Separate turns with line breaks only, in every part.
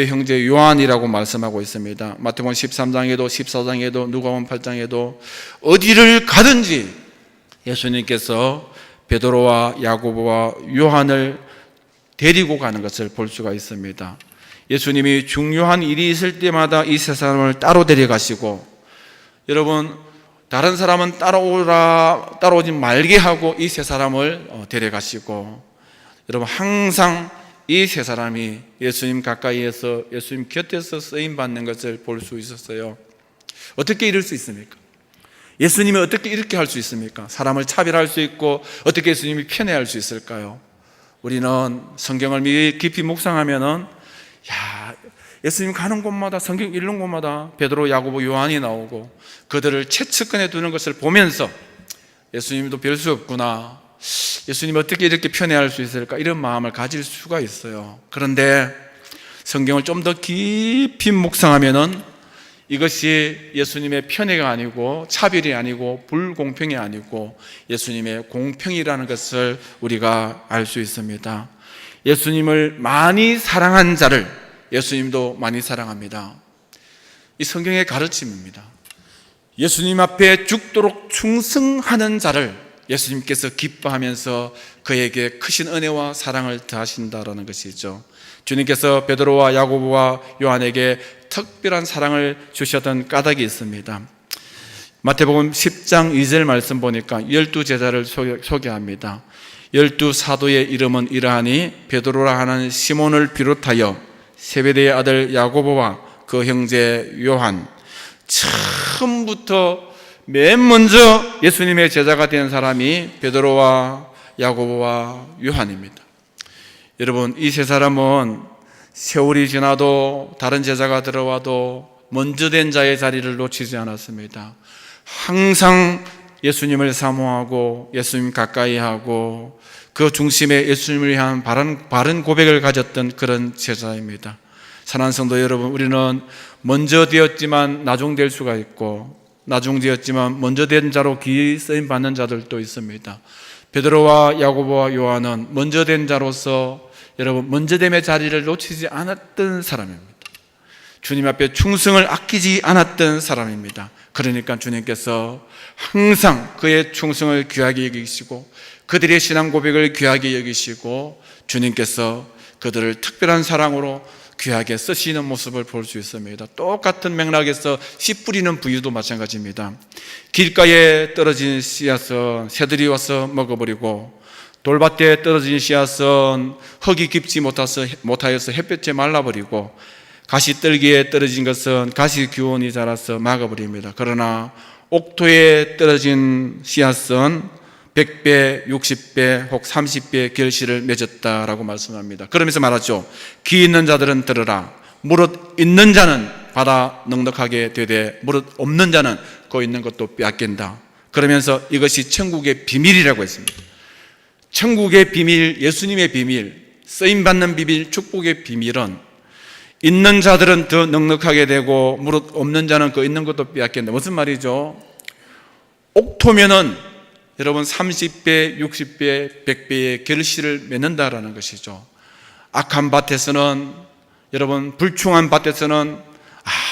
형제 요한이라고 말씀하고 있습니다. 마태복음 13장에도 14장에도 누가복음 8장에도 어디를 가든지 예수님께서 베드로와 야고보와 요한을 데리고 가는 것을 볼 수가 있습니다. 예수님이 중요한 일이 있을 때마다 이 세 사람을 따로 데려가시고 여러분 다른 사람은 따라오라 따라오지 말게 하고 이 세 사람을 어, 데려가시고 여러분 항상 이 세 사람이 예수님 가까이에서 예수님 곁에서 쓰임 받는 것을 볼 수 있었어요. 어떻게 이럴 수 있습니까? 예수님이 어떻게 이렇게 할 수 있습니까? 사람을 차별할 수 있고 어떻게 예수님이 편애할 수 있을까요? 우리는 성경을 미- 깊이 묵상하면은 야 예수님 가는 곳마다 성경 읽는 곳마다 베드로, 야고보, 요한이 나오고 그들을 채측근에 두는 것을 보면서 예수님도 별 수 없구나. 예수님 어떻게 이렇게 편애할 수 있을까? 이런 마음을 가질 수가 있어요. 그런데 성경을 좀 더 깊이 묵상하면은 이것이 예수님의 편애가 아니고 차별이 아니고 불공평이 아니고 예수님의 공평이라는 것을 우리가 알 수 있습니다. 예수님을 많이 사랑한 자를 예수님도 많이 사랑합니다. 이 성경의 가르침입니다. 예수님 앞에 죽도록 충성하는 자를 예수님께서 기뻐하면서 그에게 크신 은혜와 사랑을 더하신다라는 것이죠. 주님께서 베드로와 야고보와 요한에게 특별한 사랑을 주셨던 까닭이 있습니다. 마태복음 10장 2절 말씀 보니까 열두 제자를 소개- 소개합니다. 열두 사도의 이름은 이러하니 베드로라 하는 시몬을 비롯하여 세베대의 아들 야고보와 그 형제 요한 처음부터 맨 먼저 예수님의 제자가 된 사람이 베드로와 야고보와 요한입니다. 여러분 이 세 사람은 세월이 지나도 다른 제자가 들어와도 먼저 된 자의 자리를 놓치지 않았습니다. 항상 예수님을 사모하고 예수님 가까이 하고 그 중심에 예수님을 향한 바른, 바른 고백을 가졌던 그런 제자입니다. 사랑하는 성도 여러분, 우리는 먼저 되었지만 나중될 수가 있고 나중되었지만 먼저 된 자로 기 쓰임 받는 자들도 있습니다. 베드로와 야고보와 요한은 먼저 된 자로서 여러분 먼저 됨의 자리를 놓치지 않았던 사람입니다. 주님 앞에 충성을 아끼지 않았던 사람입니다. 그러니까 주님께서 항상 그의 충성을 귀하게 여기시고 그들의 신앙 고백을 귀하게 여기시고 주님께서 그들을 특별한 사랑으로 귀하게 쓰시는 모습을 볼 수 있습니다. 똑같은 맥락에서 씨 뿌리는 부유도 마찬가지입니다. 길가에 떨어진 씨앗은 새들이 와서 먹어버리고 돌밭에 떨어진 씨앗은 흙이 깊지 못하여서 햇볕에 말라버리고 가시떨기에 떨어진 것은 가시 규원이 자라서 막아버립니다. 그러나 옥토에 떨어진 씨앗은 100배, 60배, 혹 30배의 결실을 맺었다라고 말씀합니다. 그러면서 말하죠. 귀 있는 자들은 들으라. 무릇 있는 자는 받아 넉넉하게 되되 무릇 없는 자는 그 있는 것도 빼앗긴다. 그러면서 이것이 천국의 비밀이라고 했습니다. 천국의 비밀, 예수님의 비밀, 쓰임 받는 비밀, 축복의 비밀은 있는 자들은 더 넉넉하게 되고 무릇 없는 자는 그 있는 것도 빼앗긴다. 무슨 말이죠? 옥토면은 여러분 30배, 60배, 100배의 결실을 맺는다라는 것이죠. 악한 밭에서는 여러분 불충한 밭에서는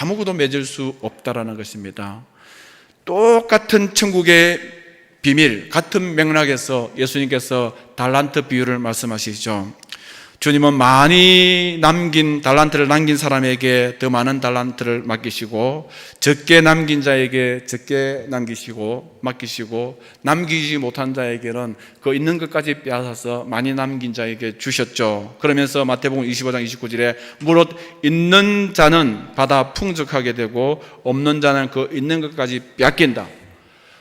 아무것도 맺을 수 없다라는 것입니다. 똑같은 천국의 비밀, 같은 맥락에서 예수님께서 달란트 비유를 말씀하시죠. 주님은 많이 남긴 달란트를 남긴 사람에게 더 많은 달란트를 맡기시고 적게 남긴 자에게 적게 남기시고 맡기시고 남기지 못한 자에게는 그 있는 것까지 빼앗아서 많이 남긴 자에게 주셨죠. 그러면서 마태복음 25장 29절에 무릇 있는 자는 받아 풍족하게 되고 없는 자는 그 있는 것까지 빼앗긴다.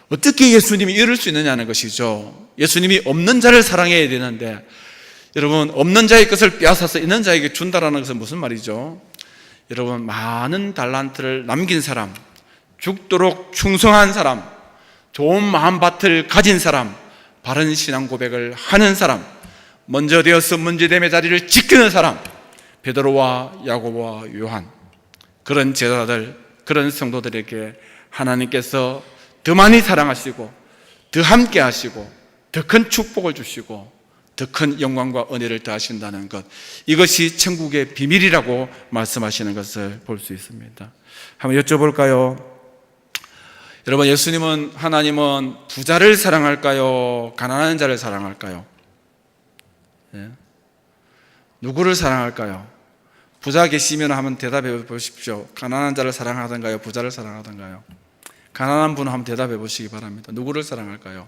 어떻게 예수님이 이럴 수 있느냐는 것이죠. 예수님이 없는 자를 사랑해야 되는데 여러분 없는 자의 것을 빼앗아서 있는 자에게 준다라는 것은 무슨 말이죠? 여러분 많은 달란트를 남긴 사람, 죽도록 충성한 사람, 좋은 마음밭을 가진 사람, 바른 신앙 고백을 하는 사람, 먼저 되어서 문제됨의 자리를 지키는 사람, 베드로와 야고보와 요한 그런 제자들, 그런 성도들에게 하나님께서 더 많이 사랑하시고 더 함께 하시고 더 큰 축복을 주시고 더 큰 영광과 은혜를 더하신다는 것. 이것이 천국의 비밀이라고 말씀하시는 것을 볼 수 있습니다. 한번 여쭤볼까요? 여러분, 예수님은, 하나님은 부자를 사랑할까요? 가난한 자를 사랑할까요? 예? 누구를 사랑할까요? 부자 계시면 한번 대답해 보십시오. 가난한 자를 사랑하던가요? 부자를 사랑하던가요? 가난한 분은 한번 대답해 보시기 바랍니다. 누구를 사랑할까요?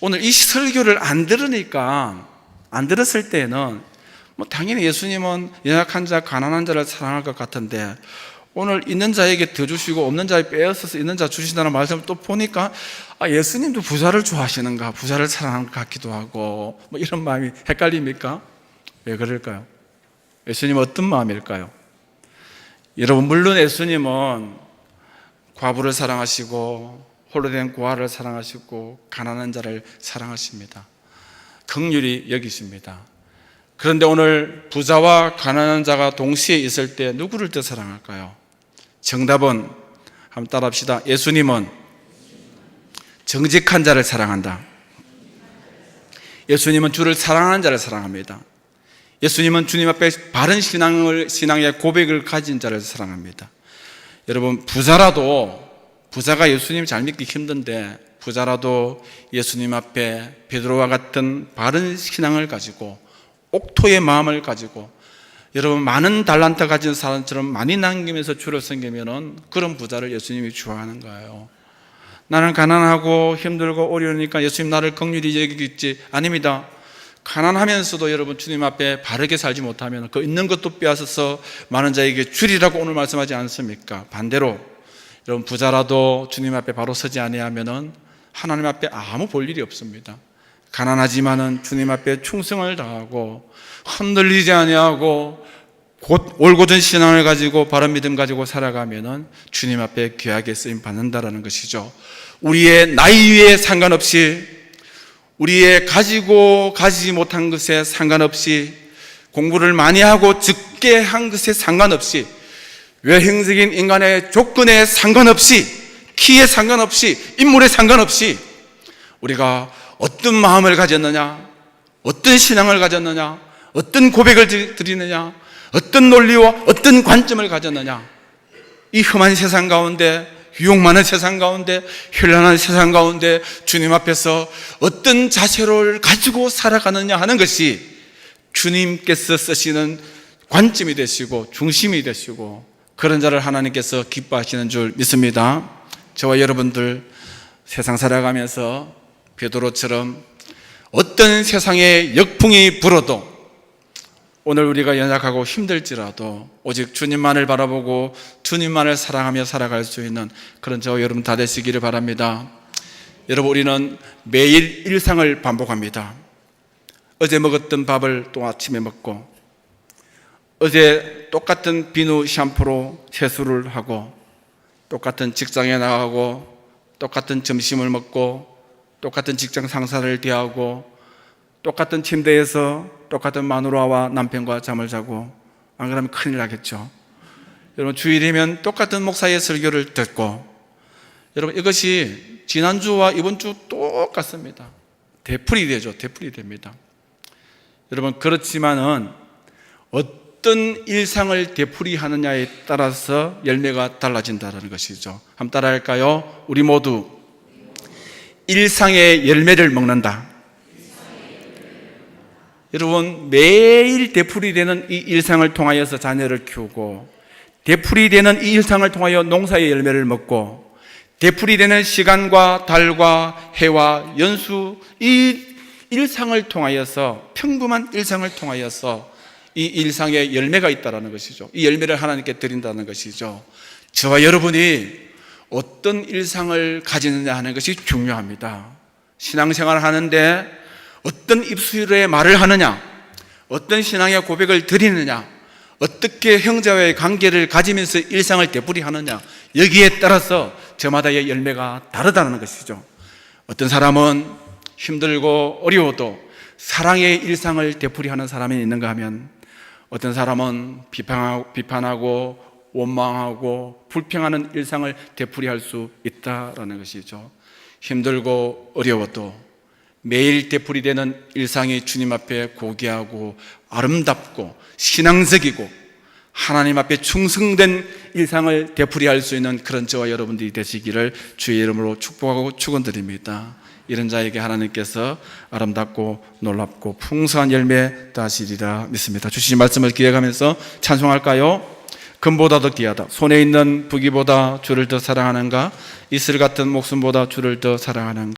오늘 이 설교를 안 들으니까 안 들었을 때는 뭐 당연히 예수님은 연약한 자, 가난한 자를 사랑할 것 같은데 오늘 있는 자에게 더 주시고 없는 자에 빼앗아서 있는 자 주신다는 말씀을 또 보니까 아, 예수님도 부자를 좋아하시는가, 부자를 사랑하는 것 같기도 하고 뭐 이런 마음이 헷갈립니까? 왜 그럴까요? 예수님 어떤 마음일까요? 여러분 물론 예수님은 과부를 사랑하시고 홀로 된 고아를 사랑하시고 가난한 자를 사랑하십니다. 긍휼히 여기십니다. 그런데 오늘 부자와 가난한 자가 동시에 있을 때 누구를 더 사랑할까요? 정답은 한번 따라합시다. 예수님은 정직한 자를 사랑한다. 예수님은 주를 사랑하는 자를 사랑합니다. 예수님은 주님 앞에 바른 신앙을, 신앙의 고백을 가진 자를 사랑합니다. 여러분, 부자라도, 부자가 예수님 잘 믿기 힘든데, 부자라도 예수님 앞에 베드로와 같은 바른 신앙을 가지고, 옥토의 마음을 가지고, 여러분, 많은 달란트 가진 사람처럼 많이 남기면서 주를 섬기면은 그런 부자를 예수님이 좋아하는 거예요. 나는 가난하고 힘들고 어려우니까 예수님 나를 긍휼히 여기겠지. 아닙니다. 가난하면서도 여러분 주님 앞에 바르게 살지 못하면 그 있는 것도 빼앗아서 많은 자에게 주리라고 오늘 말씀하지 않습니까? 반대로 여러분 부자라도 주님 앞에 바로 서지 아니하면은 하나님 앞에 아무 볼 일이 없습니다. 가난하지만은 주님 앞에 충성을 다하고 흔들리지 아니하고 곧 올곧은 신앙을 가지고 바른 믿음 가지고 살아가면은 주님 앞에 귀하게 쓰임 받는다라는 것이죠. 우리의 나이에 상관없이 우리의 가지고 가지지 못한 것에 상관없이 공부를 많이 하고 적게 한 것에 상관없이 외형적인 인간의 조건에 상관없이 키에 상관없이 인물에 상관없이 우리가 어떤 마음을 가졌느냐 어떤 신앙을 가졌느냐 어떤 고백을 드리느냐 어떤 논리와 어떤 관점을 가졌느냐. 이 험한 세상 가운데 유혹 많은 세상 가운데 현란한 세상 가운데 주님 앞에서 어떤 자세를 가지고 살아가느냐 하는 것이 주님께서 쓰시는 관점이 되시고 중심이 되시고 그런 자를 하나님께서 기뻐하시는 줄 믿습니다. 저와 여러분들 세상 살아가면서 베드로처럼 어떤 세상의 역풍이 불어도 오늘 우리가 연약하고 힘들지라도 오직 주님만을 바라보고 주님만을 사랑하며 살아갈 수 있는 그런 저와 여러분 다 되시기를 바랍니다. 여러분 우리는 매일 일상을 반복합니다. 어제 먹었던 밥을 또 아침에 먹고 어제 똑같은 비누 샴푸로 세수를 하고 똑같은 직장에 나가고 똑같은 점심을 먹고 똑같은 직장 상사를 대하고 똑같은 침대에서 똑같은 마누라와 남편과 잠을 자고 안 그러면 큰일 나겠죠. 여러분 주일이면 똑같은 목사의 설교를 듣고 여러분 이것이 지난주와 이번 주 똑같습니다. 되풀이 되죠. 되풀이 됩니다. 여러분 그렇지만은 어떤 일상을 되풀이 하느냐에 따라서 열매가 달라진다는 것이죠. 한번 따라 할까요? 우리 모두 일상의 열매를 먹는다. 여러분 매일 되풀이 되는 이 일상을 통하여서 자녀를 키우고 되풀이 되는 이 일상을 통하여 농사의 열매를 먹고 되풀이 되는 시간과 달과 해와 연수 이 일상을 통하여서 평범한 일상을 통하여서 이 일상에 열매가 있다라는 것이죠. 이 열매를 하나님께 드린다는 것이죠. 저와 여러분이 어떤 일상을 가지느냐 하는 것이 중요합니다. 신앙생활 하는데 어떤 입술의 말을 하느냐, 어떤 신앙의 고백을 드리느냐, 어떻게 형제와의 관계를 가지면서 일상을 되풀이하느냐, 여기에 따라서 저마다의 열매가 다르다는 것이죠. 어떤 사람은 힘들고 어려워도 사랑의 일상을 되풀이하는 사람이 있는가 하면 어떤 사람은 비판하고, 비판하고 원망하고 불평하는 일상을 되풀이할 수 있다라는 것이죠. 힘들고 어려워도 매일 되풀이되는 일상이 주님 앞에 고귀하고 아름답고 신앙적이고 하나님 앞에 충성된 일상을 되풀이할 수 있는 그런 저와 여러분들이 되시기를 주의 이름으로 축복하고 축원드립니다. 이런 자에게 하나님께서 아름답고 놀랍고 풍성한 열매 따시리라 믿습니다. 주신 말씀을 기억하면서 찬송할까요? 금보다 더 귀하다. 손에 있는 부기보다 주를 더 사랑하는가? 이슬 같은 목숨보다 주를 더 사랑하는가?